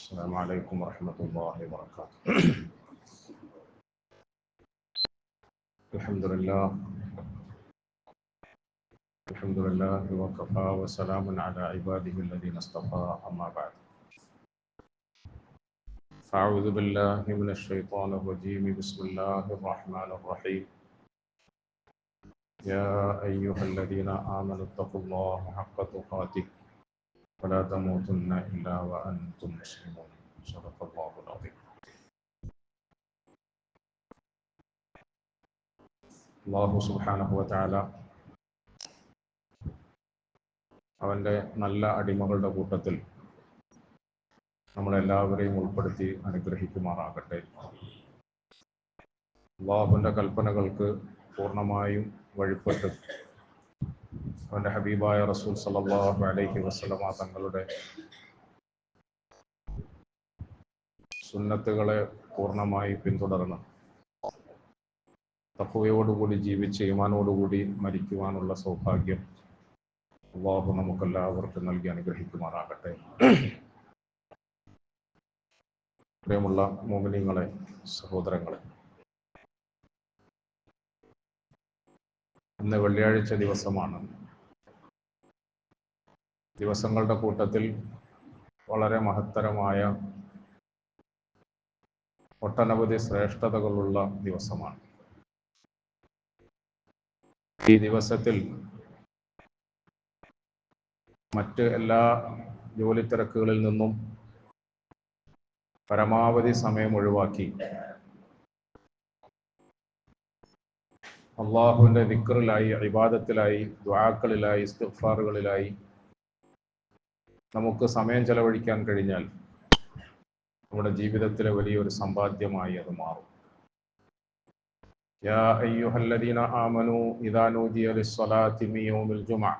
السلام عليكم ورحمة الله وبركاته. الحمد لله. الحمد لله وكفى وسلام على عباده الذين اصطفى أما بعد. أعوذ بالله من الشيطان الرجيم. بسم الله الرحمن الرحيم. يا أيها الذين آمنوا اتقوا الله حق تقاته. ولا تموتن إلا وأنتم مسلمون صدق الله العظيم അള്ളാഹു സുബ്ഹാനഹു വതആല അവൻ്റെ നല്ല അടിമകളുടെ കൂട്ടത്തിൽ നമ്മളെല്ലാവരെയും ഉൾപ്പെടുത്തി അനുഗ്രഹിക്കുമാറാകട്ടെ അള്ളാഹുവിൻ്റെ കൽപ്പനകൾക്ക് പൂർണ്ണമായും വഴിപ്പെട്ട് അവന്റെ ഹബീബായ റസൂൽ സല്ലല്ലാഹു അലൈഹി വസ്ലമ തങ്ങളുടെ സുന്നത്തുകളെ പൂർണമായി പിന്തുടർന്ന് തഹുവയോടുകൂടി ജീവിച്ച് ഈമാനോടുകൂടി മരിക്കുവാനുള്ള സൗഭാഗ്യം അള്ളാഹു നമുക്കെല്ലാവർക്കും നൽകി അനുഗ്രഹിക്കുമാറാകട്ടെ. പ്രിയമുള്ള മോമിനിങ്ങളെ സഹോദരങ്ങളെ ഇന്ന് വെള്ളിയാഴ്ച ദിവസമാണ്. ദിവസങ്ങളുടെ കൂട്ടത്തിൽ വളരെ മഹത്തരമായ ഒട്ടനവധി ശ്രേഷ്ഠതകളുള്ള ദിവസമാണ്. ഈ ദിവസത്തിൽ മറ്റ് എല്ലാ ജോലി തിരക്കുകളിൽ നിന്നും പരമാവധി സമയം ഒഴിവാക്കി അള്ളാഹുവിന്റെ ദിക്കറിലായി ഇബാദത്തിലായി ദ്വാക്കളിലായി ഇസ്തിഫാറുകളിലായി നമുക്ക് സമയം ചെലവഴിക്കാൻ കഴിഞ്ഞാൽ നമ്മുടെ ജീവിതത്തിലെ വലിയൊരു സമ്പാദ്യമായി അത് മാറും يا أيها الذين آمنوا إذا نودي للصلاة من يوم الجمعة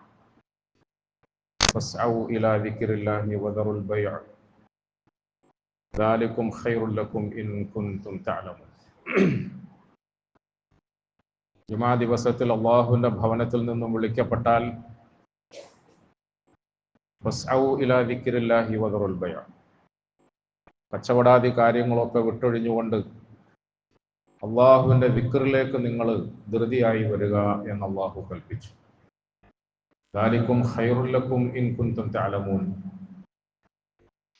فاسعوا إلى ذكر الله وذروا البيع ذلكم خير لكم إن كنتم تعلمون ജുമാ ദിവസത്തിൽ അള്ളാഹുവിന്റെ ഭവനത്തിൽ നിന്നും വിളിക്കപ്പെട്ടാൽ കച്ചവടാദി കാര്യങ്ങളൊക്കെ വിട്ടൊഴിഞ്ഞുകൊണ്ട് അള്ളാഹുവിന്റെ വിക്റിലേക്ക് നിങ്ങൾ ധൃതിയായി വരിക എന്ന് അള്ളാഹു കൽപ്പിച്ചു. ദാലിക്കും ഹൈറുല്ലക്കും ഇൻ താലമൂൻ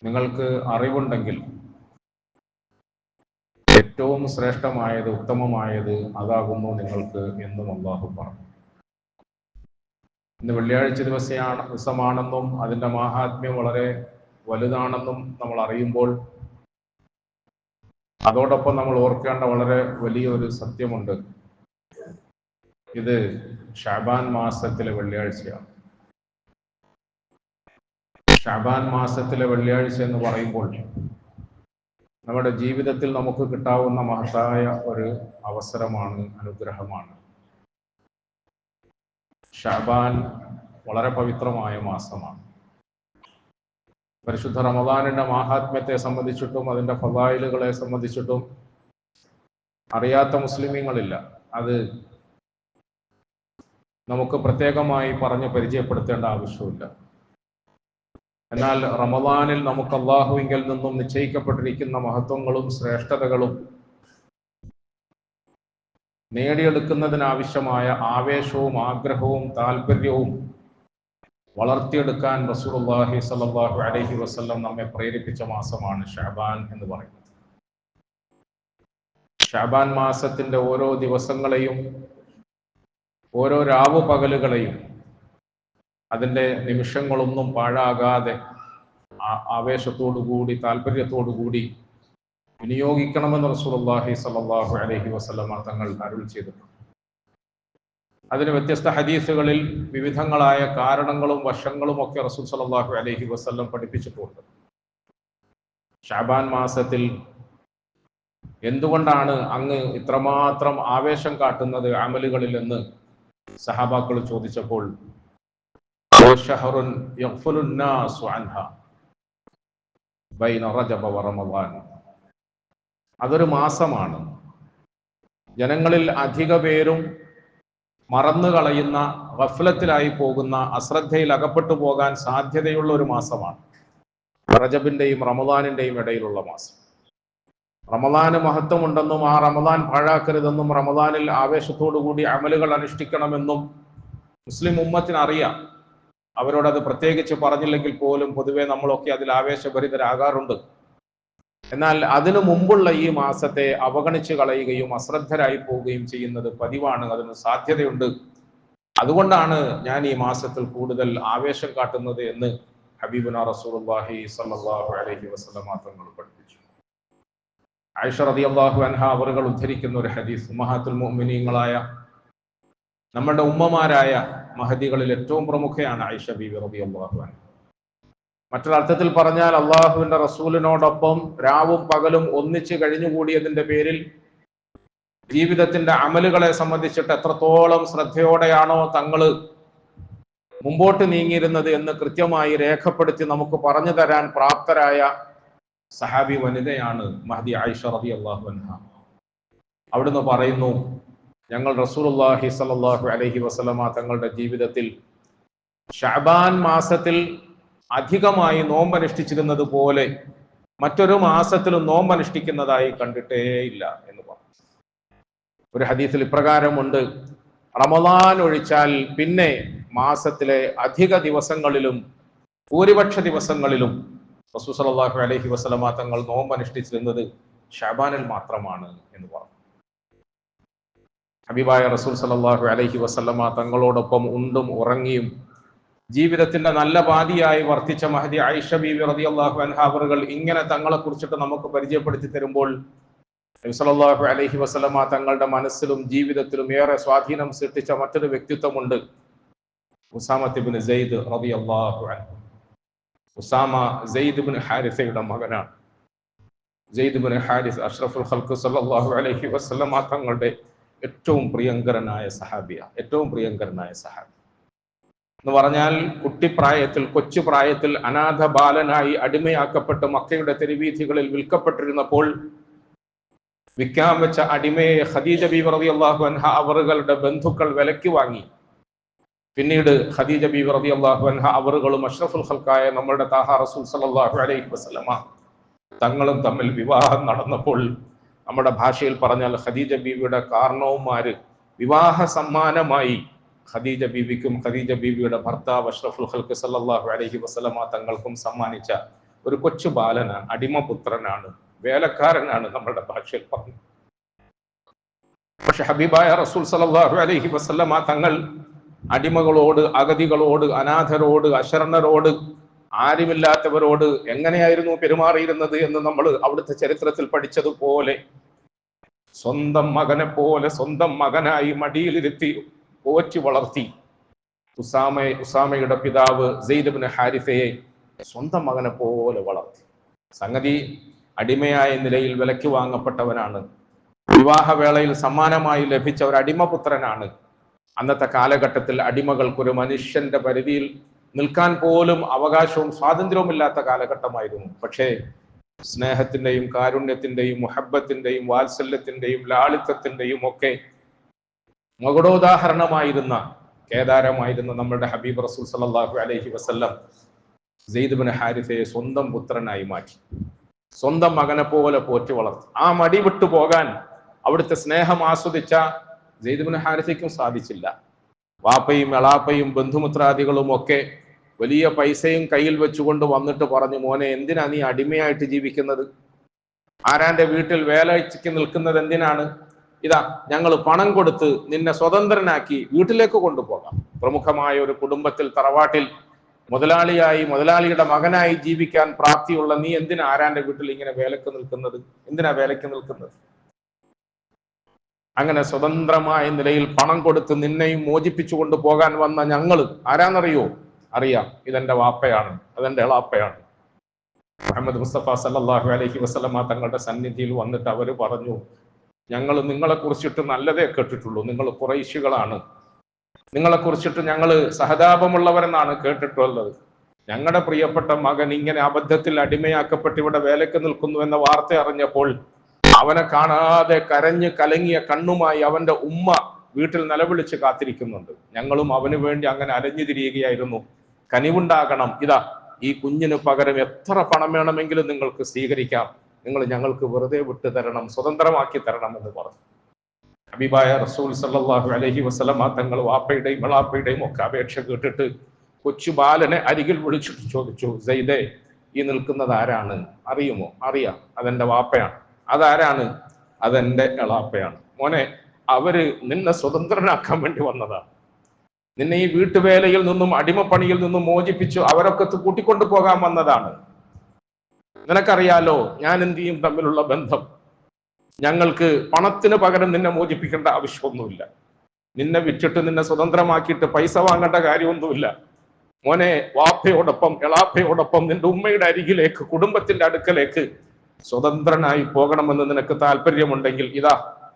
നിങ്ങൾക്ക് അറിവുണ്ടെങ്കിൽ ഏറ്റവും ശ്രേഷ്ഠമായത് ഉത്തമമായത് അതാകുന്നു നിങ്ങൾക്ക് എന്നും അള്ളാഹു പറഞ്ഞു. ഇന്ന് വെള്ളിയാഴ്ച ദിവസമാണ് ദിവസമാണെന്നും അതിന്റെ മാഹാത്മ്യം വളരെ വലുതാണെന്നും നമ്മൾ അറിയുമ്പോൾ അതോടൊപ്പം നമ്മൾ ഓർക്കേണ്ട വളരെ വലിയൊരു സത്യമുണ്ട്. ഇത് ഷാബാൻ മാസത്തിലെ വെള്ളിയാഴ്ചയാണ്. ഷാബാൻ മാസത്തിലെ വെള്ളിയാഴ്ച എന്ന് പറയുമ്പോൾ നമ്മുടെ ജീവിതത്തിൽ നമുക്ക് കിട്ടാവുന്ന മഹത്തായ ഒരു അവസരമാണ് അനുഗ്രഹമാണ്. ഷാബാൻ വളരെ പവിത്രമായ മാസമാണ്. പരിശുദ്ധ റമദാനിന്റെ മാഹാത്മ്യത്തെ സംബന്ധിച്ചിട്ടും അതിന്റെ ഫലായിലുകളെ സംബന്ധിച്ചിട്ടും അറിയാത്ത മുസ്ലിമീങ്ങളില്ല. അത് നമുക്ക് പ്രത്യേകമായി പറഞ്ഞ് പരിചയപ്പെടുത്തേണ്ട ആവശ്യമില്ല എന്നാൽ റമദാനിൽ നമുക്ക് അള്ളാഹുവിങ്കിൽ നിന്നും നിശ്ചയിക്കപ്പെട്ടിരിക്കുന്ന മഹത്വങ്ങളും ശ്രേഷ്ഠതകളും നേടിയെടുക്കുന്നതിനാവശ്യമായ ആവേശവും ആഗ്രഹവും താല്പര്യവും വളർത്തിയെടുക്കാൻ റസൂലുള്ളാഹി സ്വല്ലല്ലാഹു അലൈഹി വസല്ലം നമ്മെ പ്രേരിപ്പിച്ച മാസമാണ് ഷാബാൻ എന്ന് പറയുന്നത്. ഷാബാൻ മാസത്തിന്റെ ഓരോ ദിവസങ്ങളെയും ഓരോ രാവു പകലുകളെയും അതിന്റെ നിമിഷങ്ങളൊന്നും പാഴാകാതെ ആവേശത്തോടു കൂടി താല്പര്യത്തോടു താല്പര്യത്തോടുകൂടി വിനിയോഗിക്കണമെന്ന് റസൂലുള്ളാഹി സ്വല്ലല്ലാഹു അലൈഹി വസല്ലമ തങ്ങൾ അരുൾ ചെയ്തിട്ടുണ്ട്. അതിന് വ്യത്യസ്ത ഹദീസുകളിൽ വിവിധങ്ങളായ കാരണങ്ങളും വശങ്ങളും ഒക്കെ റസൂൽ സല്ലല്ലാഹു അലൈഹി വസല്ലം പഠിപ്പിച്ചിട്ടുണ്ട്. ഷാബാൻ മാസത്തിൽ എന്തുകൊണ്ടാണ് അങ്ങ് ഇത്രമാത്രം ആവേശം കാട്ടുന്നത് അമലുകളിൽ എന്ന് സഹാബാക്കൾ ചോദിച്ചപ്പോൾ അതൊരു മാസമാണ്. ജനങ്ങളിൽ അധിക പേരും മറന്നു കളയുന്ന വഫ്ലത്തിലായി പോകുന്ന അശ്രദ്ധയിൽ അകപ്പെട്ടു പോകാൻ സാധ്യതയുള്ള ഒരു മാസമാണ്. റജബിന്റെയും റമദാനിന്റെയും ഇടയിലുള്ള മാസം. റമദാന് മഹത്വമുണ്ടെന്നും ആ റമദാൻ പാഴാക്കരുതെന്നും റമദാനിൽ ആവേശത്തോടു കൂടി അമലുകൾ അനുഷ്ഠിക്കണമെന്നും മുസ്ലിം ഉമ്മത്തിന് അറിയാം അവരോടത് പ്രത്യേകിച്ച് പറഞ്ഞില്ലെങ്കിൽ പോലും പൊതുവെ നമ്മളൊക്കെ അതിൽ ആവേശഭരിതരാകാറുണ്ട്. എന്നാൽ അതിനു മുമ്പുള്ള ഈ മാസത്തെ അവഗണിച്ചു കളയുകയും അശ്രദ്ധരായി പോവുകയും ചെയ്യുന്നത് പതിവാണ് അതിന് സാധ്യതയുണ്ട്. അതുകൊണ്ടാണ് ഞാൻ ഈ മാസത്തിൽ കൂടുതൽ ആവേശം കാട്ടുന്നത് എന്ന് ഹബീബുന റസൂലുള്ളാഹി സ്വല്ലല്ലാഹു അലൈഹി വസല്ലം തങ്ങൾ പഠിപ്പിച്ചു. ആയിഷ അള്ളാഹു അൻഹ അവറുകൾ ഉദ്ധരിക്കുന്ന ഒരു ഹദീസ് ഉമ്മഹാത്തുൽ മുഅ്മിനീങ്ങളായ നമ്മുടെ ഉമ്മമാരായ മഹദികളിൽ ഏറ്റവും പ്രമുഖയാണ് ആയിഷ റബി അള്ളാഹു അൻഹ. മറ്റൊരർത്ഥത്തിൽ പറഞ്ഞാൽ അള്ളാഹുവിന്റെ റസൂലിനോടൊപ്പം രാവും പകലും ഒന്നിച്ച് കഴിഞ്ഞുകൂടിയതിന്റെ പേരിൽ ജീവിതത്തിന്റെ അമലുകളെ സംബന്ധിച്ചിട്ട് എത്രത്തോളം ശ്രദ്ധയോടെയാണോ തങ്ങൾ മുമ്പോട്ട് നീങ്ങിയിരുന്നത് എന്ന് കൃത്യമായി രേഖപ്പെടുത്തി നമുക്ക് പറഞ്ഞു തരാൻ പ്രാപ്തരായ സഹാബി വനിതയാണ് മഹദി ആയിഷ റബി അള്ളാഹു അൻഹ. അവിടുന്ന് പറയുന്നു ഞങ്ങൾ റസൂലുള്ളാഹി സ്വല്ലല്ലാഹു അലഹി വസല്ലമ തങ്ങളുടെ ജീവിതത്തിൽ ഷാബാൻ മാസത്തിൽ അധികമായി നോമ്പനുഷ്ഠിച്ചിരുന്നത് പോലെ മറ്റൊരു മാസത്തിലും നോമ്പനുഷ്ഠിക്കുന്നതായി കണ്ടിട്ടേ ഇല്ല എന്ന് പറഞ്ഞു. ഒരു ഹദീസിൽ ഇപ്രകാരമുണ്ട്. റമദാൻ ഒഴിച്ചാൽ പിന്നെ മാസത്തിലെ അധിക ദിവസങ്ങളിലും ഭൂരിപക്ഷ ദിവസങ്ങളിലും റസൂ സലാഹു അലഹി വസല്ലമ തങ്ങൾ നോമ്പനുഷ്ഠിച്ചിരുന്നത് ഷബാനിൽ മാത്രമാണ് എന്ന് പറഞ്ഞു. ഹബീബായ റസൂൽ സലാഹു അലഹി വസല്ലമ തങ്ങളോടൊപ്പം ഉണ്ടും ഉറങ്ങിയും ജീവിതത്തിന്റെ നല്ല പാതിയായി വർത്തിച്ച മഹദി ആയിഷ ബീവി റളിയല്ലാഹു അള്ളാഹു അൻഹാബറുകൾ ഇങ്ങനെ തങ്ങളെ കുറിച്ചിട്ട് നമുക്ക് പരിചയപ്പെടുത്തി തരുമ്പോൾ നബി സല്ലല്ലാഹു അലൈഹി വസല്ലമ തങ്ങളുടെ മനസ്സിലും ജീവിതത്തിലും ഏറെ സ്വാധീനം സൃഷ്ടിച്ച മറ്റൊരു വ്യക്തിത്വമുണ്ട്. ഉസാമത്ത് ഇബ്നു സെയ്ദ് റളിയല്ലാഹു അൻഹു. ഉസാമ സെയ്ദ് ഹാരിസയുടെ മകനാണ്. ഇബ്നു ഹാരിസ് അഷ്റഫുൽ ഖൽഖ് സല്ലല്ലാഹു അലൈഹി വസല്ലമ തങ്ങളുടെ ഏറ്റവും പ്രിയങ്കരനായ സഹാബിയ ഏറ്റവും പ്രിയങ്കരനായ സഹാബി. എന്ന് പറഞ്ഞാൽ കുട്ടിപ്രായത്തിൽ കൊച്ചു പ്രായത്തിൽ അനാഥ ബാലനായി അടിമയാക്കപ്പെട്ട് മക്കയുടെ തെരുവീഥികളിൽ വിൽക്കപ്പെട്ടിരുന്നപ്പോൾ വിൽക്കാൻ വെച്ച അടിമയെ ഖദീജ ബി റതി അള്ളാഹു അൻഹ അവറുകളുടെ ബന്ധുക്കൾ വിലയ്ക്ക് വാങ്ങി. പിന്നീട് ഖദീജ ബി റതി അള്ളാഹു അൻഹ അവറുകളും അഷ്റഫുൽ ഹൽക്കായ നമ്മുടെ താഹ റസൂൽ സല്ലല്ലാഹു അലൈഹി വസല്ലമ തങ്ങളും തമ്മിൽ വിവാഹം നടന്നപ്പോൾ നമ്മുടെ ഭാഷയിൽ പറഞ്ഞാൽ ഖദീജ ബീവിയുടെ കാരണവന്മാര് വിവാഹ സമ്മാനമായി ഖദീജ ബീവിക്കും ഖദീജ ബീവിയുടെ ഭർത്താവ് അഷ്റഫുൽ ഖൽക്ക് സല്ലല്ലാഹു അലൈഹി വസല്ലമ തങ്ങൾക്കും സമ്മാനിച്ച ഒരു കൊച്ചു ബാലനാണ് അടിമപുത്രനാണ് വേലക്കാരനാണ് നമ്മുടെ ഭാഷയിൽ പറഞ്ഞു പക്ഷെ ഹബീബായ റസൂൽ സല്ലല്ലാഹു അലൈഹി വസല്ലമ തങ്ങൾ അടിമകളോട് അഗതികളോട് അനാഥരോട് അശരണരോട് ആരുമില്ലാത്തവരോട് എങ്ങനെയായിരുന്നു പെരുമാറിയിരുന്നത് എന്ന് നമ്മൾ അവിടുത്തെ ചരിത്രത്തിൽ പഠിച്ചതുപോലെ സ്വന്തം മകനെ പോലെ സ്വന്തം മകനായി മടിയിലിരുത്തി പോറ്റി വളർത്തി ഉസാമ ഉസാമയുടെ പിതാവ് സെയ്ദബിന് ഹാരിഫയെ സ്വന്തം മകനെ പോലെ വളർത്തി. സംഗതി അടിമയായ നിലയിൽ വിലക്ക് വാങ്ങപ്പെട്ടവനാണ്. വിവാഹവേളയിൽ സമ്മാനമായി ലഭിച്ച ഒരു അടിമപുത്രനാണ് അന്നത്തെ കാലഘട്ടത്തിൽ അടിമകൾക്ക് ഒരു മനുഷ്യന്റെ പരിധിയിൽ നിൽക്കാൻ പോലും അവകാശവും സ്വാതന്ത്ര്യവും ഇല്ലാത്ത കാലഘട്ടമായിരുന്നു. പക്ഷേ സ്നേഹത്തിന്റെയും കാരുണ്യത്തിന്റെയും മുഹബത്തിന്റെയും വാത്സല്യത്തിന്റെയും ലാളിത്യത്തിന്റെയും ഒക്കെ മകുടോദാഹരണമായിരുന്ന കേദാരമായിരുന്ന നമ്മളുടെ ഹബീബ് റസൂൽ സല്ലല്ലാഹു അലഹി വസല്ലം സെയ്ദ് ഹാരിഫയെ സ്വന്തം പുത്രനായി മാറ്റി. സ്വന്തം മകനെ പോലെ പോറ്റി വളർത്തി. ആ മടി വിട്ടു പോകാൻ അവിടുത്തെ സ്നേഹം ആസ്വദിച്ച സെയ്ദ് ഹാരിഫയ്ക്കും സാധിച്ചില്ല. വാപ്പയും എളാപ്പയും ബന്ധുമിത്രാദികളും ഒക്കെ വലിയ പൈസയും കയ്യിൽ വെച്ചുകൊണ്ട് വന്നിട്ട് പറഞ്ഞു മോനെ എന്തിനാ നീ അടിമയായിട്ട് ജീവിക്കുന്നത്? ആരാന്റെ വീട്ടിൽ വേലയ്ക്ക് നിൽക്കുന്നത് എന്തിനാണ്? ഇതാ ഞങ്ങൾ പണം കൊടുത്ത് നിന്നെ സ്വതന്ത്രനാക്കി വീട്ടിലേക്ക് കൊണ്ടുപോകാം. പ്രമുഖമായ ഒരു കുടുംബത്തിൽ തറവാട്ടിൽ മുതലാളിയായി മുതലാളിയുടെ മകനായി ജീവിക്കാൻ പ്രാപ്തിയുള്ള നീ എന്തിനാ ആരാന്റെ വീട്ടിൽ ഇങ്ങനെ വേലക്ക് നിൽക്കുന്നത്? എന്തിനാ വേലക്ക് നിൽക്കുന്നത്? അങ്ങനെ സ്വതന്ത്രമായ നിലയിൽ പണം കൊടുത്ത് നിന്നെയും മോചിപ്പിച്ചു കൊണ്ടുപോകാൻ വന്ന ഞങ്ങൾ ആരാന്നറിയോ? അറിയാം. ഇതെന്റെ വാപ്പയാണ്. അതെന്റെ എളാപ്പയാണ്. മുഹമ്മദ് മുസ്തഫ സല്ലല്ലാഹു അലൈഹി വസല്ലമ തങ്ങളുടെ സന്നിധിയിൽ വന്നിട്ട് അവർ പറഞ്ഞു ഞങ്ങൾ നിങ്ങളെ കുറിച്ചിട്ട് നല്ലതേ കേട്ടിട്ടുള്ളൂ. നിങ്ങൾ കുറേശികളാണ്. നിങ്ങളെ കുറിച്ചിട്ട് ഞങ്ങൾ സഹതാപമുള്ളവരെന്നാണ് കേട്ടിട്ടുള്ളത്. ഞങ്ങളുടെ പ്രിയപ്പെട്ട മകൻ ഇങ്ങനെ അബദ്ധത്തിൽ അടിമയാക്കപ്പെട്ട് ഇവിടെ വേലയ്ക്ക് നിൽക്കുന്നു എന്ന വാർത്ത അറിഞ്ഞപ്പോൾ അവനെ കാണാതെ കരഞ്ഞ് കലങ്ങിയ കണ്ണുമായി അവന്റെ ഉമ്മ വീട്ടിൽ നിലവിളിച്ച് കാത്തിരിക്കുന്നുണ്ട്. ഞങ്ങളും അവന് വേണ്ടി അങ്ങനെ അലഞ്ഞു തിരിയുകയായിരുന്നു. കനിവുണ്ടാകണം. ഇതാ ഈ കുഞ്ഞിന് പകരം എത്ര പണം വേണമെങ്കിലും നിങ്ങൾക്ക് സ്വീകരിക്കാം. നിങ്ങൾ ഞങ്ങൾക്ക് വെറുതെ വിട്ടു തരണം സ്വതന്ത്രമാക്കി തരണം എന്ന് പറഞ്ഞു. അബിബായ റസൂൽ സല്ലല്ലാഹു അലൈഹി വസല്ലമ തങ്ങൾ വാപ്പയുടെയും വളാപ്പയുടെയും ഒക്കെ അപേക്ഷ കേട്ടിട്ട് കൊച്ചു ബാലനെ അരികിൽ വിളിച്ചിട്ട് ചോദിച്ചു സെയ്ദേ ഈ നിൽക്കുന്നത് ആരാണ്? അറിയുമോ? അറിയാം. അതെന്റെ വാപ്പയാണ്. അതാരാണ്? അതെന്റെ എളാപ്പയാണ് മോനെ അവർ നിന്നെ സ്വതന്ത്രനാക്കാൻ വേണ്ടി വന്നതാണ് നിന്നെ ഈ വീട്ടുവേലയിൽ നിന്നും അടിമപ്പണിയിൽ നിന്നും മോചിപ്പിച്ചു അവരൊക്കെ കൂട്ടിക്കൊണ്ടു പോകാൻ വന്നതാണ്. നിനക്കറിയാലോ ഞാൻ എന്തിയും തമ്മിലുള്ള ബന്ധം. ഞങ്ങൾക്ക് പണത്തിന് പകരം നിന്നെ മോചിപ്പിക്കേണ്ട ആവശ്യമൊന്നുമില്ല. നിന്നെ വിറ്റിട്ട് നിന്നെ സ്വതന്ത്രമാക്കിയിട്ട് പൈസ വാങ്ങേണ്ട കാര്യമൊന്നുമില്ല. മോനെ വാപ്പയോടൊപ്പം എളാപ്പയോടൊപ്പം നിന്റെ ഉമ്മയുടെ അരികിലേക്ക് കുടുംബത്തിന്റെ അടുക്കലേക്ക് സ്വതന്ത്രനായി പോകണമെന്ന് നിനക്ക് താല്പര്യമുണ്ടെങ്കിൽ ഇതാ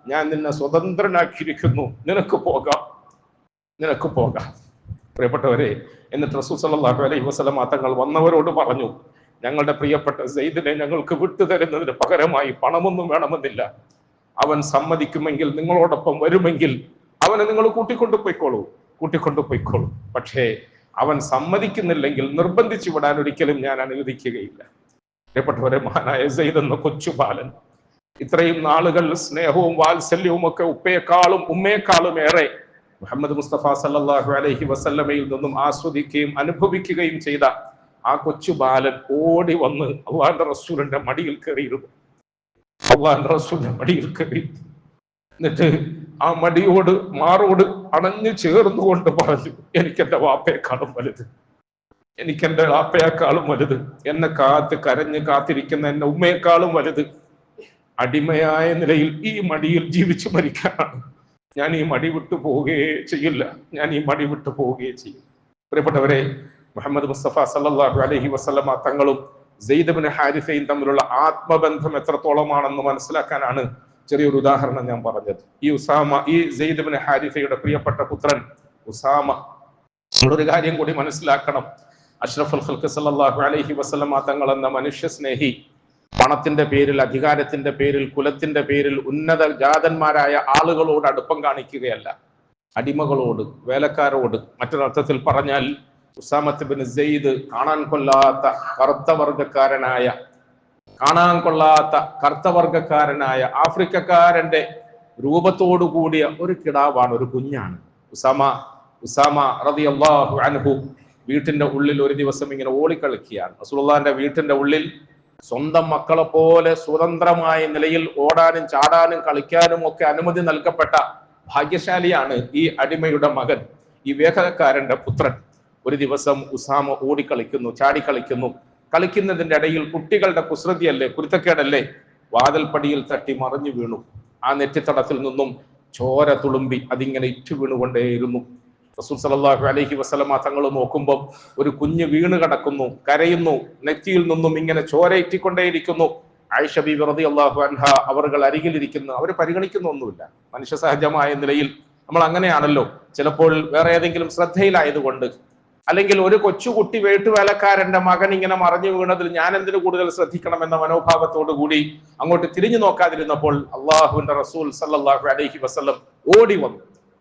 ഞാൻ നിന്നെ സ്വതന്ത്രനാക്കിയിരിക്കുന്നു. നിനക്ക് പോകാം. നിനക്ക് പോകാം. പ്രിയപ്പെട്ടവരെ എന്നിട്ട് റസൂൽ സല്ലല്ലാഹു അലൈഹി വസല്ലം തങ്ങൾ വന്നവരോട് പറഞ്ഞു ഞങ്ങളുടെ പ്രിയപ്പെട്ട സെയ്ദിനെ ഞങ്ങൾക്ക് വിട്ടുതരുന്നതിന് പകരമായി പണമൊന്നും വേണമെന്നില്ല. അവൻ സമ്മതിക്കുമെങ്കിൽ നിങ്ങളോടൊപ്പം വരുമെങ്കിൽ അവനെ നിങ്ങൾ കൂട്ടിക്കൊണ്ടു പോയിക്കോളൂ കൂട്ടിക്കൊണ്ടു പോയിക്കോളൂ. പക്ഷേ അവൻ സമ്മതിക്കുന്നില്ലെങ്കിൽ നിർബന്ധിച്ചു വിടാൻ ഒരിക്കലും ഞാൻ അനുവദിക്കുകയില്ല. പ്രിയപ്പെട്ടവരെ മഹാനായ സെയ്ദ് എന്ന കൊച്ചു ബാലൻ. ഇത്രയും നാളുകൾ സ്നേഹവും വാത്സല്യവും ഒക്കെ ഉപ്പയെക്കാളും ഉമ്മയെക്കാളും ഏറെ മുഹമ്മദ് മുസ്തഫ സല്ലല്ലാഹു അലൈഹി വസല്ലമയിൽ നിന്നും ആസ്വദിക്കുകയും അനുഭവിക്കുകയും ചെയ്ത ആ കൊച്ചു ബാലൻ ഓടി വന്ന് അള്ളാന്റെ റസൂലിന്റെ മടിയിൽ കയറിയിരുന്നു. അള്ളാന്റെ റസൂലിന്റെ മടിയിൽ കയറി എന്നിട്ട് ആ മടിയോട് മാറോട് അണഞ്ഞു ചേർന്നുകൊണ്ട് പറഞ്ഞു എനിക്ക് എന്റെ വാപ്പയെക്കാളും വലുത്. എനിക്ക് എന്റെ വാപ്പയെക്കാളും വലുത്. എന്നെ കാത്ത് കരഞ്ഞ് കാത്തിരിക്കുന്ന എന്റെ ഉമ്മയെക്കാളും വലുത്. അടിമയായ നിലയിൽ ഈ മടിയിൽ ജീവിച്ചു മരിക്കാനാണ്. ഞാൻ ഈ മടി വിട്ടു പോവുകയേ ചെയ്യില്ല. ഞാൻ ഈ മടി വിട്ടു പോവുകയേ ചെയ്യും. പ്രിയപ്പെട്ടവരെ മുഹമ്മദ് മുസ്തഫ സല്ലാഹു അലഹി വസ്ലമ തങ്ങളും സെയ്ദബിന് ഹാരിഫയും തമ്മിലുള്ള ആത്മബന്ധം എത്രത്തോളമാണെന്ന് മനസ്സിലാക്കാനാണ് ചെറിയൊരു ഉദാഹരണം ഞാൻ പറഞ്ഞത്. ഈ ഉസാമ ഈ സെയ്ദബിന് ഹാരിഫയുടെ പ്രിയപ്പെട്ട പുത്രൻ ഉസാമ. നമ്മളൊരു കാര്യം കൂടി മനസ്സിലാക്കണം. അഷ്റഫുൽ ഖൽക്ക് സല്ലാഹു അലഹി വസ്ലമ തങ്ങൾ എന്ന മനുഷ്യ സ്നേഹി പണത്തിന്റെ പേരിൽ അധികാരത്തിന്റെ പേരിൽ കുലത്തിന്റെ പേരിൽ ഉന്നത ജാതന്മാരായ ആളുകളോട് അടുപ്പം കാണിക്കുകയല്ല. അടിമകളോട് വേലക്കാരോട് മറ്റൊരർത്ഥത്തിൽ പറഞ്ഞാൽ ഉസാമത്ത് ബിൻ സെയ്ദ് കാണാൻ കൊള്ളാത്ത കറുത്ത വർഗക്കാരനായ കാണാൻ കൊള്ളാത്ത കറുത്ത വർഗക്കാരനായ ആഫ്രിക്കക്കാരന്റെ രൂപത്തോടു കൂടിയ ഒരു കിടാവാണ് ഒരു കുഞ്ഞാണ്. ഉസാമ ഉസാമ റളിയല്ലാഹു അൻഹു വീട്ടിന്റെ ഉള്ളിൽ ഒരു ദിവസം ഇങ്ങനെ ഓടിക്കളിക്കുകയാണ്. റസൂലുള്ളാഹിന്റെ വീട്ടിന്റെ ഉള്ളിൽ സ്വന്തം മക്കളെ പോലെ സ്വതന്ത്രമായ നിലയിൽ ഓടാനും ചാടാനും കളിക്കാനും ഒക്കെ അനുമതി നൽകപ്പെട്ട ഭാഗ്യശാലിയാണ് ഈ അടിമയുടെ മകൻ ഈ വേഗക്കാരന്റെ പുത്രൻ. ഒരു ദിവസം ഉസാമ ഓടിക്കളിക്കുന്നു ചാടിക്കളിക്കുന്നു. കളിക്കുന്നതിന്റെ ഇടയിൽ കുട്ടികളുടെ കുസൃതിയല്ലേ കുരുത്തക്കേടല്ലേ? വാതിൽപ്പടിയിൽ തട്ടി മറിഞ്ഞു വീണു. ആ നെറ്റിത്തടത്തിൽ നിന്നും ചോര തുളുമ്പി അതിങ്ങനെ ഇറ്റു വീണുകൊണ്ടേയിരുന്നു റസൂൽ സല്ലല്ലാഹു അലഹി വസല്ലമ തങ്ങൾ നോക്കുമ്പോൾ ഒരു കുഞ്ഞ് വീണ് കടക്കുന്നു കരയുന്നു. നെറ്റിയിൽ നിന്നും ഇങ്ങനെ ചോര ഇറ്റിക്കൊണ്ടേയിരിക്കുന്നു ആയിഷ ബി വെറുതെ അള്ളാഹു അൻഹ അവർകൾ അരികിലിരിക്കുന്നു. അവർ പരിഗണിക്കുന്ന ഒന്നുമില്ല. മനുഷ്യ സഹജമായ നിലയിൽ നമ്മൾ അങ്ങനെയാണല്ലോ. ചിലപ്പോൾ വേറെ ഏതെങ്കിലും ശ്രദ്ധയിലായതുകൊണ്ട് അല്ലെങ്കിൽ ഒരു കൊച്ചുകുട്ടി വേട്ടുവേലക്കാരന്റെ മകൻ ഇങ്ങനെ മറിഞ്ഞു വീണതിൽ ഞാൻ എന്തിനു കൂടുതൽ ശ്രദ്ധിക്കണം എന്ന മനോഭാവത്തോടു കൂടി അങ്ങോട്ട് തിരിഞ്ഞു നോക്കാതിരുന്നപ്പോൾ അള്ളാഹുവിന്റെ റസൂൽ സല്ലാഹു അലൈഹി വസല്ലം ഓടി വന്നു.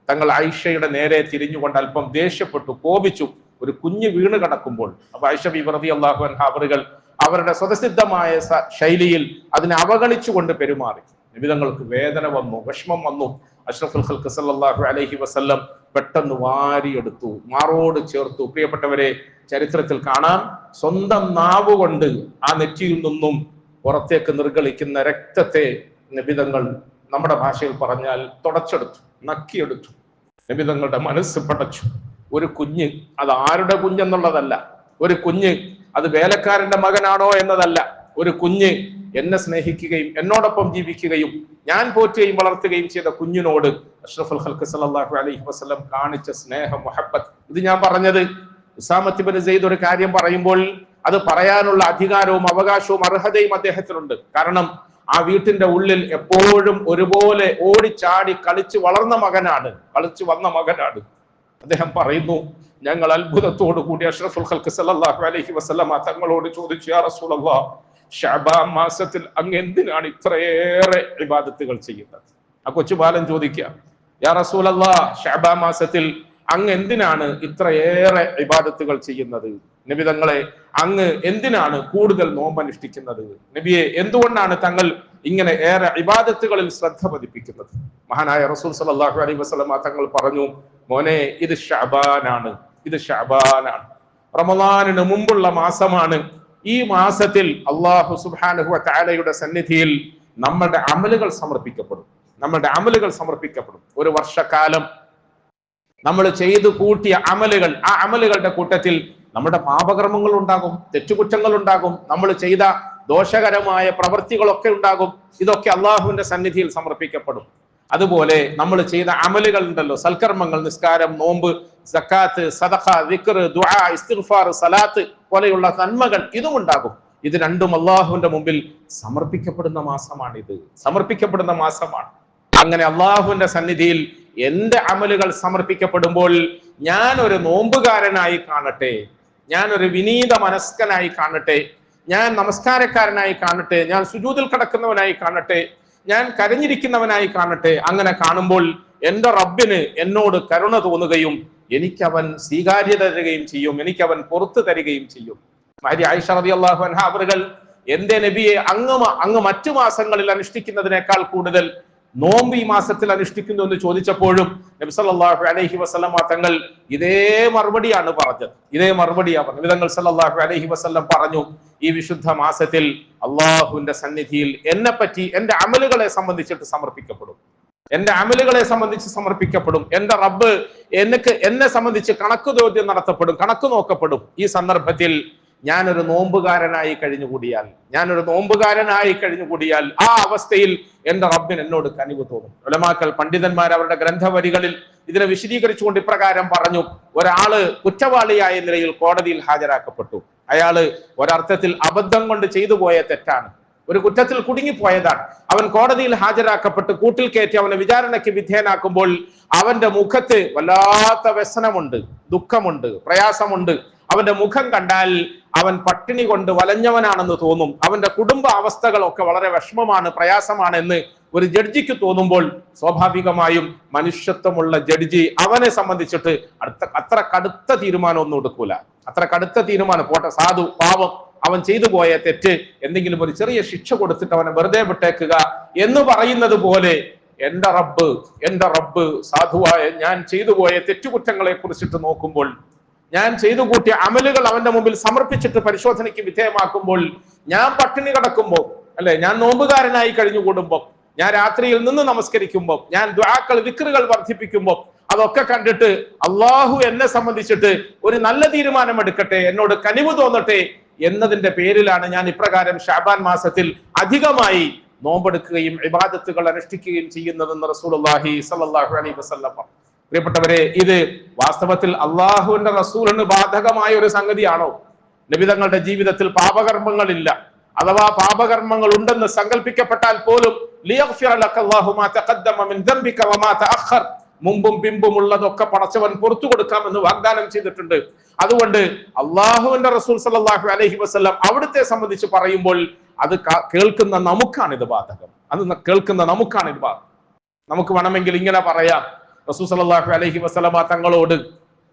തങ്ങൾ ഐഷയുടെ നേരെ തിരിഞ്ഞുകൊണ്ട് അല്പം ദേഷ്യപ്പെട്ടു കോപിച്ചു. ഒരു കുഞ്ഞു വീണ് കടക്കുമ്പോൾ. അപ്പൊ ആയിഷ വിവൃതി അള്ളാഹു അവറുകൾ അവരുടെ സ്വതസിദ്ധമായ ശൈലിയിൽ അതിനെ അവഗണിച്ചുകൊണ്ട് പെരുമാറി. നിമിതങ്ങൾക്ക് വേദന വന്നു വിഷമം വന്നു. അഷ്റഫുൽ ഖൽക്ക് സല്ലല്ലാഹു അലൈഹി വസല്ലം പെട്ടെന്ന് വാരിയെടുത്തു. മാറോട് ചേർത്തു. പ്രിയപ്പെട്ടവരെ ചരിത്രത്തിൽ കാണാം. സ്വന്തം നാവ് കൊണ്ട് ആ നെറ്റിയിൽ നിന്നും പുറത്തേക്ക് നിർഗളിക്കുന്ന രക്തത്തെ നിബിതങ്ങൾ നമ്മുടെ ഭാഷയിൽ പറഞ്ഞാൽ തുടച്ചെടുത്തു നക്കിയെടുത്തു. നിബിതങ്ങളുടെ മനസ്സ് പടച്ചു. ഒരു കുഞ്ഞ് അത് ആരുടെ കുഞ്ഞെന്നുള്ളതല്ല. ഒരു കുഞ്ഞ് അത് വേലക്കാരന്റെ മകനാണോ എന്നതല്ല. ഒരു കുഞ്ഞ് എന്നെ സ്നേഹിക്കുകയും എന്നോടൊപ്പം ജീവിക്കുകയും ഞാൻ പോറ്റുകയും വളർത്തുകയും ചെയ്ത കുഞ്ഞിനോട് അഷ്റഫുൽ ഹൽക്ക് സല്ലല്ലാഹു അലൈഹി വസ്ലം കാണിച്ച സ്നേഹം മുഹബത്ത് ഇത് ഞാൻ പറഞ്ഞത്. ഉസാമത്ത് ബിൻ സെയ്ദ് ഒരു കാര്യം പറയുമ്പോൾ അത് പറയാനുള്ള അധികാരവും അവകാശവും അർഹതയും അദ്ദേഹത്തിനുണ്ട്. കാരണം ആ വീട്ടിന്റെ ഉള്ളിൽ എപ്പോഴും ഒരുപോലെ ഓടിച്ചാടി കളിച്ച് വളർന്ന മകനാണ്. കളിച്ചു വന്ന മകനാണ്. അദ്ദേഹം പറയുന്നു ഞങ്ങൾ അത്ഭുതത്തോടു കൂടി അഷ്റഫുൽ ഹൽക്ക് സല്ലല്ലാഹു അലൈഹി വസല്ലമ തങ്ങളോട് ചോദിച്ചു യാ റസൂലല്ലാഹ് ഷഅബാൻ മാസത്തിൽ അങ്ങ് എന്തിനാണ് ഇത്രയേറെ വിവാദത്തുകൾ ചെയ്യുന്നത്? ആ കൊച്ചു ബാലൻ ചോദിക്കുക യാ റസൂലല്ലാഹ് ഷാബാ മാസത്തിൽ അങ്ങ് എന്തിനാണ് ഇത്രയേറെ വിവാദത്തുകൾ ചെയ്യുന്നത്? നബി തങ്ങളെ അങ്ങ് എന്തിനാണ് കൂടുതൽ നോമ്പ് അനുഷ്ഠിക്കുന്നത് നബിയെ എന്തുകൊണ്ടാണ് തങ്ങൾ ഇങ്ങനെ ഏറെ ഇബാദത്തുകളിൽ ശ്രദ്ധ പതിപ്പിക്കുന്നത്? മഹാനായ റസൂൽ സല്ലല്ലാഹു അലൈ വസ്ലമ തങ്ങൾ പറഞ്ഞു മോനെ ഇത് ഷബാനാണ് ഇത് ഷബാനാണ്. റമദാനിന് മുമ്പുള്ള മാസമാണ് ഈ മാസത്തിൽ അള്ളാഹു സുബ്ഹാനഹു വ തആലയുടെ സന്നിധിയിൽ നമ്മുടെ അമലുകൾ സമർപ്പിക്കപ്പെടും. നമ്മുടെ അമലുകൾ സമർപ്പിക്കപ്പെടും. ഒരു വർഷക്കാലം നമ്മൾ ചെയ്തു കൂട്ടിയ അമലുകൾ ആ അമലുകളുടെ കൂട്ടത്തിൽ നമ്മുടെ പാപകർമ്മങ്ങൾ ഉണ്ടാകും തെറ്റുകുറ്റങ്ങൾ ഉണ്ടാകും നമ്മൾ ചെയ്ത ദോഷകരമായ പ്രവൃത്തികളൊക്കെ ഉണ്ടാകും. ഇതൊക്കെ അള്ളാഹുവിന്റെ സന്നിധിയിൽ സമർപ്പിക്കപ്പെടും. അതുപോലെ നമ്മൾ ചെയ്യുന്ന അമലുകൾ ഉണ്ടല്ലോ സൽക്കർമ്മങ്ങൾ നിസ്കാരം നോമ്പ് സക്കാത്ത് സദഖ വിക്ർ ദുആ ഇസ്തിഗ്ഫാർ സലാത്ത് പോലെയുള്ള നന്മകൾ ഇതും ഉണ്ടാകും. ഇത് രണ്ടും അള്ളാഹുവിന്റെ മുമ്പിൽ സമർപ്പിക്കപ്പെടുന്ന മാസമാണിത്. സമർപ്പിക്കപ്പെടുന്ന മാസമാണ്. അങ്ങനെ അള്ളാഹുവിന്റെ സന്നിധിയിൽ എന്റെ അമലുകൾ സമർപ്പിക്കപ്പെടുമ്പോൾ ഞാൻ ഒരു നോമ്പുകാരനായി കാണട്ടെ ഞാൻ ഒരു വിനീത മനസ്കനായി കാണട്ടെ ഞാൻ നമസ്കാരക്കാരനായി കാണട്ടെ ഞാൻ സുജൂതിൽ കിടക്കുന്നവനായി കാണട്ടെ ഞാൻ കരഞ്ഞിരിക്കുന്നവനായി കാണട്ടെ. അങ്ങനെ കാണുമ്പോൾ എന്റെ റബ്ബിന് എന്നോട് കരുണ തോന്നുകയും എനിക്കവൻ സ്വീകാര്യത തരികയും ചെയ്യും. എനിക്കവൻ പുറത്തു തരികയും ചെയ്യും. ഭാര്യ ആയിഷ റബി അള്ളാഹു അൻഹ അവറുകൾ എന്റെ നബിയെ അങ്ങ് അങ്ങ് മറ്റു മാസങ്ങളിൽ അനുഷ്ഠിക്കുന്നതിനേക്കാൾ കൂടുതൽ നോമ്പ് ഈ മാസത്തിൽ അനുഷ്ഠിക്കുന്നു എന്ന് ചോദിച്ചപ്പോഴും നബി അലഹി വസല്ലമ തങ്ങൾ ഇതേ മറുപടിയാണ് പറഞ്ഞത്. ഇതേ മറുപടിയാണ് പറഞ്ഞത്. തങ്ങൾ സല്ലല്ലാഹു അലൈഹി വസല്ലം പറഞ്ഞു ഈ വിശുദ്ധ മാസത്തിൽ അള്ളാഹുവിന്റെ സന്നിധിയിൽ എന്നെ പറ്റി എന്റെ അമലുകളെ സംബന്ധിച്ചിട്ട് സമർപ്പിക്കപ്പെടും. എന്റെ അമലുകളെ സംബന്ധിച്ച് സമർപ്പിക്കപ്പെടും. എന്റെ റബ്ബ് എനിക്ക് എന്നെ സംബന്ധിച്ച് കണക്ക് ചോദ്യം നടത്തപ്പെടും കണക്ക് നോക്കപ്പെടും. ഈ സന്ദർഭത്തിൽ ഞാനൊരു നോമ്പുകാരനായി കഴിഞ്ഞുകൂടിയാൽ ഞാനൊരു നോമ്പുകാരനായി കഴിഞ്ഞുകൂടിയാൽ ആ അവസ്ഥയിൽ എന്റെ റബ്ബിന് എന്നോട് കനിവ് തോന്നും. ഉലമാക്കൽ പണ്ഡിതന്മാർ അവരുടെ ഗ്രന്ഥവരികളിൽ ഇതിനെ വിശദീകരിച്ചുകൊണ്ട് ഇപ്രകാരം പറഞ്ഞു. ഒരാൾ കുറ്റവാളിയായ നിലയിൽ കോടതിയിൽ ഹാജരാക്കപ്പെട്ടു. അയാൾ ഒരർത്ഥത്തിൽ അബദ്ധം കൊണ്ട് ചെയ്തു പോയ തെറ്റാണ്. ഒരു കുറ്റത്തിൽ കുടുങ്ങിപ്പോയതാണ്. അവൻ കോടതിയിൽ ഹാജരാക്കപ്പെട്ട് കൂട്ടിൽ കയറ്റി അവനെ വിചാരണയ്ക്ക് വിധേയനാക്കുമ്പോൾ അവന്റെ മുഖത്ത് വല്ലാത്ത വ്യസനമുണ്ട് ദുഃഖമുണ്ട് പ്രയാസമുണ്ട്. അവന്റെ മുഖം കണ്ടാൽ അവൻ പട്ടിണി കൊണ്ട് വലഞ്ഞവനാണെന്ന് തോന്നും. അവന്റെ കുടുംബ അവസ്ഥകളൊക്കെ വളരെ വിഷമമാണ് പ്രയാസമാണ് എന്ന് ഒരു ജഡ്ജിക്ക് തോന്നുമ്പോൾ സ്വാഭാവികമായും മനുഷ്യത്വമുള്ള ജഡ്ജി അവനെ സംബന്ധിച്ചിട്ട് അടുത്ത അത്ര കടുത്ത തീരുമാനമൊന്നും എടുക്കൂല. അത്ര കടുത്ത തീരുമാനം പോട്ടെ സാധു പാവം അവൻ ചെയ്തു പോയ തെറ്റ് എന്തെങ്കിലും ഒരു ചെറിയ ശിക്ഷ കൊടുത്തിട്ട് അവനെ വെറുതെ വിട്ടേക്കുക എന്ന് പറയുന്നത് പോലെ എന്റെ റബ്ബ് എന്റെ റബ്ബ് സാധുവായ ഞാൻ ചെയ്തു പോയ തെറ്റുകുറ്റങ്ങളെ കുറിച്ചിട്ട് നോക്കുമ്പോൾ ഞാൻ ചെയ്തു കൂട്ടിയ അമലുകൾ അവന്റെ മുമ്പിൽ സമർപ്പിച്ചിട്ട് പരിശോധനയ്ക്ക് വിധേയമാക്കുമ്പോൾ ഞാൻ പട്ടിണി കിടക്കുമ്പോൾ അല്ലെ ഞാൻ നോമ്പുകാരനായി കഴിഞ്ഞുകൂടുമ്പോൾ ഞാൻ രാത്രിയിൽ നിന്ന് നമസ്കരിക്കുമ്പോൾ ഞാൻ ദ്വാക്കൾ വിക്രുകൾ വർദ്ധിപ്പിക്കുമ്പോൾ അതൊക്കെ കണ്ടിട്ട് അള്ളാഹു എന്നെ സംബന്ധിച്ചിട്ട് ഒരു നല്ല തീരുമാനം എടുക്കട്ടെ എന്നോട് കനിവ് തോന്നട്ടെ എന്നതിന്റെ പേരിലാണ് ഞാൻ ഇപ്രകാരം ഷാബാൻ മാസത്തിൽ അധികമായി നോമ്പെടുക്കുകയും ഇബാദത്തുകൾ അനുഷ്ഠിക്കുകയും ചെയ്യുന്നതെന്ന് റസൂലുള്ളാഹി സ്വല്ലല്ലാഹു അലൈഹി വസല്ലം പറഞ്ഞു. പ്രിയപ്പെട്ടവരെ ഇത് വാസ്തവത്തിൽ അള്ളാഹുവിന്റെ റസൂലിന് ബാധകമായ ഒരു സംഗതിയാണോ? നബിതങ്ങളുടെ ജീവിതത്തിൽ പാപകർമ്മങ്ങളില്ല. അഥവാ പാപകർമ്മങ്ങൾ ഉണ്ടെന്ന് സങ്കല്പിക്കപ്പെട്ടാൽ പോലും മുമ്പും പിമ്പും ഉള്ളതൊക്കെ പടച്ചവൻ പുറത്തു കൊടുക്കാമെന്ന് വാഗ്ദാനം ചെയ്തിട്ടുണ്ട്. അതുകൊണ്ട് അള്ളാഹുവിന്റെ റസൂൽ സല്ലല്ലാഹു അലഹി വസല്ലം അവിടുത്തെ സംബന്ധിച്ച് പറയുമ്പോൾ അത് കേൾക്കുന്ന നമുക്കാണ് ഇത് ബാധകം. അത് കേൾക്കുന്ന നമുക്കാണ് ഇത് ബാധകം നമുക്ക് വേണമെങ്കിൽ ഇങ്ങനെ പറയാം. റസൂൽ സല്ലല്ലാഹു അലൈഹി വസല്ലമ തങ്ങളോട്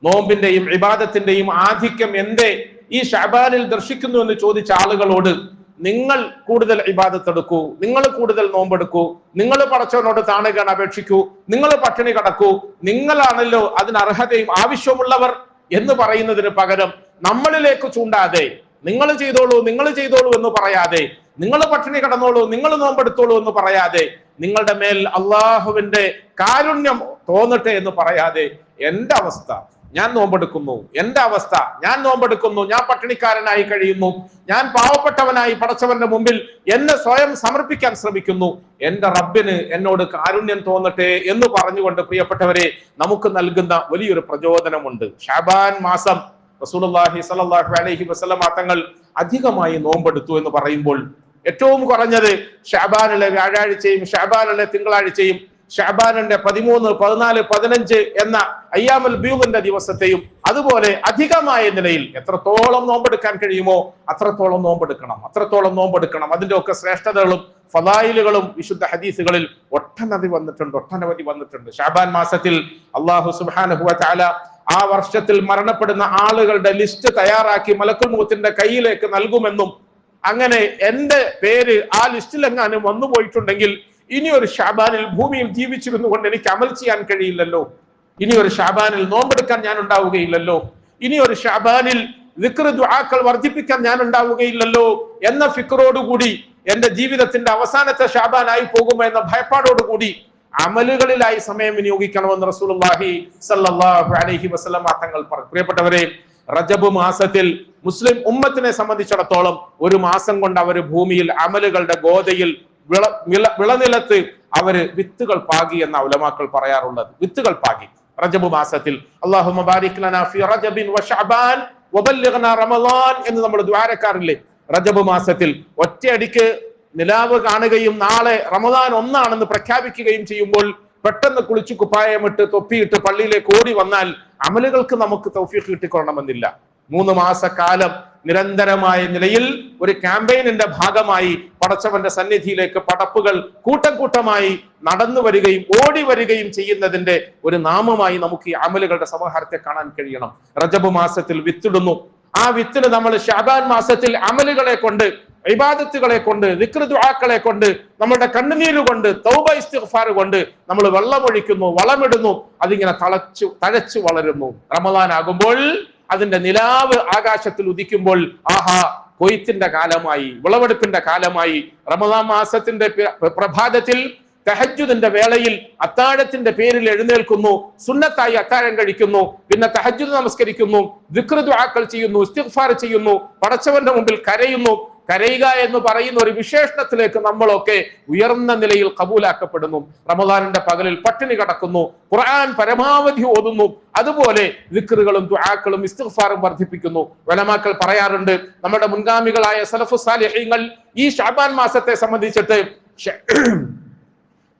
നോമ്പിന്റെയും വിവാദത്തിന്റെയും ആധിക്യം എന്തേ? ഈ ഷബാനിൽ ദർശിക്കുന്നു എന്ന് ചോദിച്ച ആളുകളോട് നിങ്ങൾ കൂടുതൽ ഇബാദത്ത് നിങ്ങൾ കൂടുതൽ നോമ്പെടുക്കൂ നിങ്ങൾ പടച്ചവനോട് താണുകയാൻ അപേക്ഷിക്കൂ നിങ്ങൾ പട്ടിണി കടക്കൂ നിങ്ങളാണല്ലോ അതിന് അർഹതയും ആവശ്യമുള്ളവർ എന്ന് പറയുന്നതിന് പകരം നമ്മളിലേക്ക് ചൂണ്ടാതെ നിങ്ങൾ ചെയ്തോളൂ നിങ്ങൾ ചെയ്തോളൂ എന്ന് പറയാതെ നിങ്ങൾ പട്ടിണി കടന്നോളൂ നിങ്ങൾ നോമ്പെടുത്തോളൂ എന്ന് പറയാതെ നിങ്ങളുടെ മേൽ അള്ളാഹുവിന്റെ കാരുണ്യം തോന്നട്ടെ എന്ന് പറയാതെ എന്റെ അവസ്ഥ ഞാൻ നോമ്പെടുക്കുന്നു. എന്റെ അവസ്ഥ ഞാൻ നോമ്പെടുക്കുന്നു. ഞാൻ പട്ടിണിക്കാരനായി കഴിയുന്നു. ഞാൻ പാവപ്പെട്ടവനായി പടച്ചവന്റെ മുമ്പിൽ എന്നെ സ്വയം സമർപ്പിക്കാൻ ശ്രമിക്കുന്നു. എന്റെ റബ്ബിന് എന്നോട് കാരുണ്യം തോന്നട്ടെ എന്ന് പറഞ്ഞുകൊണ്ട് പ്രിയപ്പെട്ടവരെ നമുക്ക് നൽകുന്ന വലിയൊരു പ്രചോദനമുണ്ട്. ഷാബാൻ മാസം റസൂലുള്ളാഹി സ്വല്ലല്ലാഹു അലൈഹി വസല്ലം തങ്ങൾ അധികമായി നോമ്പെടുത്തു എന്ന് പറയുമ്പോൾ ഏറ്റവും കുറഞ്ഞത് ഷാബാനിലെ വ്യാഴാഴ്ചയും ഷാബാനിലെ തിങ്കളാഴ്ചയും ഷാബാനിന്റെ പതിമൂന്ന് പതിനാല് പതിനഞ്ച് എന്ന അയ്യാമൽ ബ്യൂവിന്റെ ദിവസത്തെയും അതുപോലെ അധികമായ നിലയിൽ എത്രത്തോളം നോമ്പെടുക്കാൻ കഴിയുമോ അത്രത്തോളം നോമ്പെടുക്കണം അത്രത്തോളം നോമ്പെടുക്കണം. അതിന്റെ ഒക്കെ ശ്രേഷ്ഠതകളും ഫലായിലുകളും വിശുദ്ധ ഹദീസുകളിൽ ഒട്ടനവധി വന്നിട്ടുണ്ട് ഒട്ടനവധി വന്നിട്ടുണ്ട്. ഷാബാൻ മാസത്തിൽ അള്ളാഹു ചാല ആ വർഷത്തിൽ മരണപ്പെടുന്ന ആളുകളുടെ ലിസ്റ്റ് തയ്യാറാക്കി മലക്കുൽ മൂത്തിന്റെ കയ്യിലേക്ക് നൽകുമെന്നും അങ്ങനെ എന്റെ പേര് ആ ലിസ്റ്റിലെങ്ങാനും വന്നു പോയിട്ടുണ്ടെങ്കിൽ ഇനി ഒരു ഷാബാനിൽ ഭൂമിയിൽ ജീവിച്ചിരുന്നു കൊണ്ട് എനിക്ക് അമൽ ചെയ്യാൻ കഴിയില്ലല്ലോ. ഇനി ഒരു ഷാബാനിൽ നോമ്പെടുക്കാൻ ഞാൻ ഉണ്ടാവുകയില്ലല്ലോ. ഇനി ഒരു ഷാബാനിൽ ദുആക്കൾ വർദ്ധിപ്പിക്കാൻ ഞാൻ ഉണ്ടാവുകയില്ലല്ലോ എന്ന ഫിക്രോടുകൂടി എന്റെ ജീവിതത്തിന്റെ അവസാനത്തെ ഷാബാനായി പോകുമോ എന്ന ഭയപ്പാടോടുകൂടി അമലുകളിലായി സമയം വിനിയോഗിക്കണമെന്ന് റസൂലുള്ളാഹി സല്ലല്ലാഹു അലൈഹി വസല്ലം തങ്ങൾ പറഞ്ഞു. പ്രിയപ്പെട്ടവരെ റജബ് മാസത്തിൽ മുസ്ലിം ഉമ്മത്തിനെ സംബന്ധിച്ചിടത്തോളം ഒരു മാസം കൊണ്ട് അവർ ഭൂമിയിൽ അമലുകളുടെ ഗോതയിൽ വിള വിള- വിളനിലത്ത് അവർ വിത്തുകൾ പാകി എന്ന ഉലമാക്കൾ പറയാറുള്ളത്. വിത്തുകൾ പാകി. റജബ് മാസത്തിൽ അള്ളാഹു റമളാൻ എന്ന് നമ്മൾ ദ്വാരക്കാറില്ലേ? റജബ് മാസത്തിൽ ഒറ്റയടിക്ക് നിലാവ് കാണുകയും നാളെ റമദാൻ ഒന്നാണെന്ന് പ്രഖ്യാപിക്കുകയും ചെയ്യുമ്പോൾ പെട്ടെന്ന് കുളിച്ചു കുപ്പായമിട്ട് തൊപ്പിയിട്ട് പള്ളിയിലേക്ക് ഓടി വന്നാൽ അമലുകൾക്ക് നമുക്ക് തൗഫീഖ് കിട്ടിക്കൊള്ളണമെന്നില്ല. മൂന്ന് മാസക്കാലം നിരന്തരമായ നിലയിൽ ഒരു ക്യാമ്പയിനിന്റെ ഭാഗമായി പടച്ചവന്റെ സന്നിധിയിലേക്ക് പടപ്പുകൾ കൂട്ടം കൂട്ടമായി നടന്നു വരികയും ഓടി വരികയും ചെയ്യുന്നതിന്റെ ഒരു നാമമായി നമുക്ക് ഈ അമലുകളുടെ സമാഹാരത്തെ കാണാൻ കഴിയണം. റജബ് മാസത്തിൽ വിത്തിടുന്നു. ആ വിത്തിന് നമ്മൾ ഷാബാൻ മാസത്തിൽ അമലുകളെ കൊണ്ട് ഇബാദത്തുകളെ കൊണ്ട് വികൃതുആക്കളെ കൊണ്ട് നമ്മുടെ കണ്ണുനീര് കൊണ്ട് തൗബ ഇസ്തിഗ്ഫാർ കൊണ്ട് നമ്മൾ വെള്ളമൊഴിക്കുന്നു വളമിടുന്നു അതിങ്ങനെ തളച്ചു തഴച്ചു വളരുന്നു. റമദാൻ ആകുമ്പോൾ അതിന്റെ നിലാവ് ആകാശത്തിൽ ഉദിക്കുമ്പോൾ ആഹാ കൊയ്ത്തിന്റെ കാലമായി വിളവെടുപ്പിന്റെ കാലമായി റമദാൻ മാസത്തിന്റെ പ്രഭാതത്തിൽ തഹജുദിന്റെ വേളയിൽ അത്താഴത്തിന്റെ പേരിൽ എഴുന്നേൽക്കുന്നു സുന്നത്തായി അത്താഴം കഴിക്കുന്നു പിന്നെ തഹജുദ് നമസ്കരിക്കുന്നു വികൃതുആക്കൾ ചെയ്യുന്നു ഇസ്തിഗ്ഫാർ ചെയ്യുന്നു പടച്ചവന്റെ മുമ്പിൽ കരയുന്നു കരയുക എന്ന് പറയുന്ന ഒരു വിശേഷണത്തിലേക്ക് നമ്മളൊക്കെ ഉയർന്ന നിലയിൽ കബൂലാക്കപ്പെടുന്നു. റമദാനിന്റെ പകലിൽ പട്ടിണി കടക്കുന്നു. ഖുർആൻ പരമാവധി ഓതുന്നു. അതുപോലെ വിക്റുകളും ദുആക്കളും ഇസ്തിഗ്ഫാറും വർദ്ധിപ്പിക്കുന്നു. വലമാക്കൾ പറയാറുണ്ട് നമ്മുടെ മുൻഗാമികളായ സലഫു ഈ ഷാബാൻ മാസത്തെ സംബന്ധിച്ചിട്ട്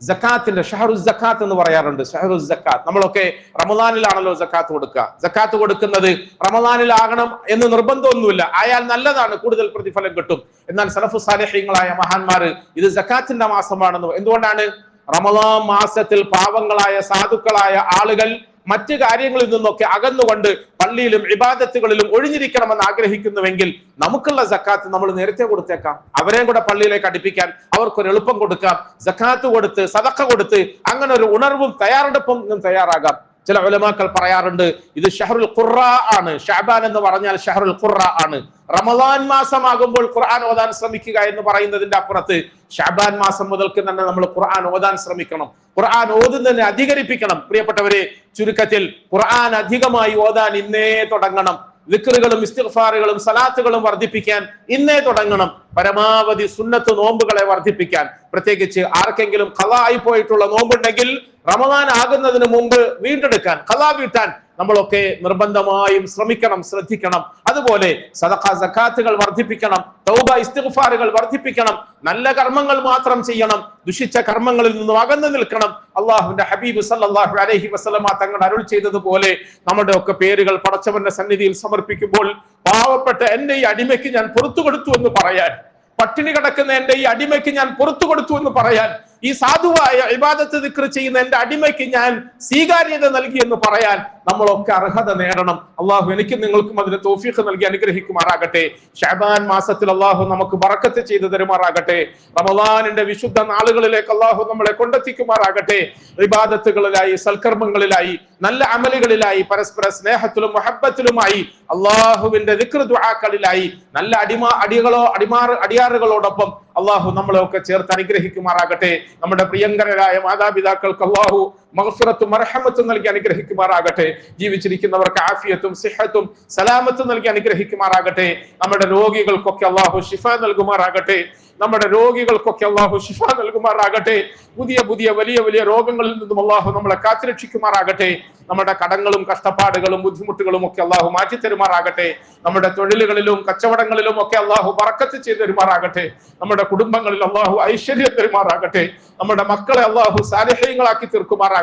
ജക്കാത്തിന്റെ ഷഹറു ജക്കാത്ത് എന്ന് പറയാറുണ്ട്. ഷഹറു ജക്കാത്ത് നമ്മളൊക്കെ റമദാനിലാണല്ലോ ജക്കാത്ത് കൊടുക്കുക. ജക്കാത്ത് കൊടുക്കുന്നത് റമദാനിലാകണം എന്ന് നിർബന്ധമൊന്നുമില്ല. ആയാൽ നല്ലതാണ്. കൂടുതൽ പ്രതിഫലം കിട്ടും. എന്നാൽ സലഫു സാലിഹ്യങ്ങളായ മഹാന്മാർ ഇത് ജക്കാത്തിന്റെ മാസമാണെന്ന്? എന്തുകൊണ്ടാണ്? റമദാൻ മാസത്തിൽ പാവങ്ങളായ സാധുക്കളായ ആളുകൾ മറ്റു കാര്യങ്ങളിൽ നിന്നൊക്കെ അകന്നുകൊണ്ട് പള്ളിയിലും ഇബാദത്തുകളിലും ഒഴിഞ്ഞിരിക്കണമെന്ന് ആഗ്രഹിക്കുന്നുവെങ്കിൽ നമുക്കുള്ള സക്കാത്ത് നമ്മൾ നേരത്തെ കൊടുത്തേക്കാം. അവരെയും കൂടെ പള്ളിയിലേക്ക് അടുപ്പിക്കാൻ അവർക്കൊരു എളുപ്പം കൊടുക്കാം. സക്കാത്ത് കൊടുത്ത് സദക്ക കൊടുത്ത് അങ്ങനെ ഒരു ഉണർവും തയ്യാറെടുപ്പും തയ്യാറാകാം. ചില ഉലമാക്കൾ പറയാറുണ്ട് ഇത് ഷഹറുൽ ഖുറ ആണ്. ഷാബാൻ എന്ന് പറഞ്ഞാൽ ഷഹറുൽ ഖുറ ആണ്. റമദാൻ മാസമാകുമ്പോൾ ഖുർആൻ ഓതാൻ ശ്രമിക്കുക എന്ന് പറയുന്നതിന്റെ അപ്പുറത്ത് ഷാബാൻ മാസം മുതൽക്ക് തന്നെ നമ്മൾ ഖുർആൻ ഓതാൻ ശ്രമിക്കണം. ഖുർആൻ ഓതുന്നതിനെ അധികരിപ്പിക്കണം. പ്രിയപ്പെട്ടവരെ ചുരുക്കത്തിൽ ഖുർആൻ അധികമായി ഓതാൻ ഇന്നേ തുടങ്ങണം. വിക്റുകളും ഇസ്തിഫാറുകളും സലാത്തുകളും വർദ്ധിപ്പിക്കാൻ ഇന്നേ തുടങ്ങണം. പരമാവധി സുന്നത്ത് നോമ്പുകളെ വർദ്ധിപ്പിക്കാൻ. പ്രത്യേകിച്ച് ആർക്കെങ്കിലും കഥ ആയി പോയിട്ടുള്ള നോമ്പുണ്ടെങ്കിൽ റമദാൻ ആകുന്നതിന് മുമ്പ് വീണ്ടെടുക്കാൻ കഥ വീട്ടാൻ നമ്മളൊക്കെ നിർബന്ധമായും ശ്രമിക്കണം ശ്രദ്ധിക്കണം. അതുപോലെ സദഖ സക്കാത്തുകൾ വർദ്ധിപ്പിക്കണം തൗബ ഇസ്തിഗ്ഫാറുകൾ വർദ്ധിപ്പിക്കണം നല്ല കർമ്മങ്ങൾ മാത്രം ചെയ്യണം ദുഷിച്ച കർമ്മങ്ങളിൽ നിന്നും അകന്നു നിൽക്കണം. അള്ളാഹുവിന്റെ ഹബീബ് സല്ലാഹു അലഹി വസ്ലമ തങ്ങൾ അരുൾ ചെയ്തതുപോലെ നമ്മുടെ ഒക്കെ പേരുകൾ പടച്ചവന്റെ സന്നിധിയിൽ സമർപ്പിക്കുമ്പോൾ പാവപ്പെട്ട എന്റെ ഈ അടിമയ്ക്ക് ഞാൻ പുറത്തു കൊടുത്തു എന്ന് പറയാൻ പട്ടിണി കിടക്കുന്ന എന്റെ ഈ അടിമയ്ക്ക് ഞാൻ പുറത്തു കൊടുത്തു എന്ന് പറയാൻ ഈ സാധുവായ ഇബാദത്ത് ദിക്ർ ചെയ്യുന്ന എന്റെ അടിമയ്ക്ക് ഞാൻ സ്വീകാര്യത നൽകി എന്ന് പറയാൻ നമ്മളൊക്കെ അർഹത നേടണം. അള്ളാഹു എനിക്കും നിങ്ങൾക്കും അതിന് തോഫീഖ് നൽകി അനുഗ്രഹിക്കുമാറാകട്ടെ. ഷാബാൻ മാസത്തിൽ അള്ളാഹു നമുക്ക് വറക്കത്ത് ചെയ്തു തരുമാറാകട്ടെ. റമദാനിന്റെ വിശുദ്ധ നാളുകളിലേക്ക് അള്ളാഹു നമ്മളെ കൊണ്ടെത്തിക്കുമാറാകട്ടെ. ഇബാദത്തുകളിലായി സൽക്കർമ്മങ്ങളിലായി നല്ല അമലുകളിലായി പരസ്പര സ്നേഹത്തിലും മഹബത്തിലുമായി അള്ളാഹുവിന്റെ ദിക്ർ ദുആക്കളിലായി നല്ല അടിമ അടികളോ അടിമാർ അടിയാറുകളോടൊപ്പം അള്ളാഹു നമ്മളെ ഒക്കെ ചേർത്ത് അനുഗ്രഹിക്കുമാറാകട്ടെ. നമ്മുടെ പ്രിയങ്കരരായ മാതാപിതാക്കൾക്ക് അള്ളാഹു മഹഫിറത്തും മർഹമത്തും നൽകി അനുഗ്രഹിക്കുമാറാകട്ടെ. ജീവിച്ചിരിക്കുന്നവർക്ക് ആഫിയത്തും സിഹത്തും സലാമത്തും നൽകി അനുഗ്രഹിക്കുമാറാകട്ടെ. നമ്മുടെ രോഗികൾക്കൊക്കെ അള്ളാഹു ഷിഫ നൽകുമാറാകട്ടെ. നമ്മുടെ രോഗികൾക്കൊക്കെ അള്ളാഹു ഷിഫ നൽകുമാറാകട്ടെ. പുതിയ പുതിയ വലിയ വലിയ രോഗങ്ങളിൽ നിന്നും അള്ളാഹു നമ്മളെ കാത്തുരക്ഷിക്കുമാറാകട്ടെ. നമ്മുടെ കടങ്ങളും കഷ്ടപ്പാടുകളും ബുദ്ധിമുട്ടുകളും ഒക്കെ അള്ളാഹു മാറ്റി തരുമാറാകട്ടെ നമ്മുടെ തൊഴിലുകളിലും കച്ചവടങ്ങളിലും ഒക്കെ അള്ളാഹു പറക്കത്ത് ചെയ്ത് തരുമാറാകട്ടെ. നമ്മുടെ കുടുംബങ്ങളിൽ അള്ളാഹു ഐശ്വര്യം തരുമാറാകട്ടെ. നമ്മുടെ മക്കളെ അള്ളാഹു സാരഹ്യങ്ങളാക്കി തീർക്കുമാറാകട്ടെ.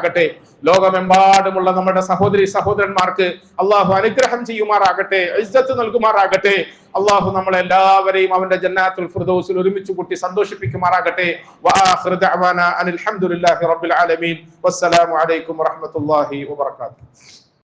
ലോകമെമ്പാടുമുള്ള നമ്മുടെ സഹോദരി സഹോദരന്മാർക്ക് അള്ളാഹു അനുഗ്രഹം ചെയ്യുമാറാകട്ടെ ഇസ്സത്ത് നൽകുമാറാകട്ടെ. അള്ളാഹു നമ്മളെല്ലാവരെയും അവന്റെ ജന്നാത്തുൽ ഫിർദൗസിൽ ഒരുമിച്ച് കൂട്ടി സന്തോഷിപ്പിക്കുമാറാകട്ടെ. അനിൽ ഹംദുലില്ലാഹി റബ്ബിൽ ആലമീൻ. വസ്സലാമു അലൈക്കും വറഹ്മത്തുള്ളാഹി വബറകാതുഹു.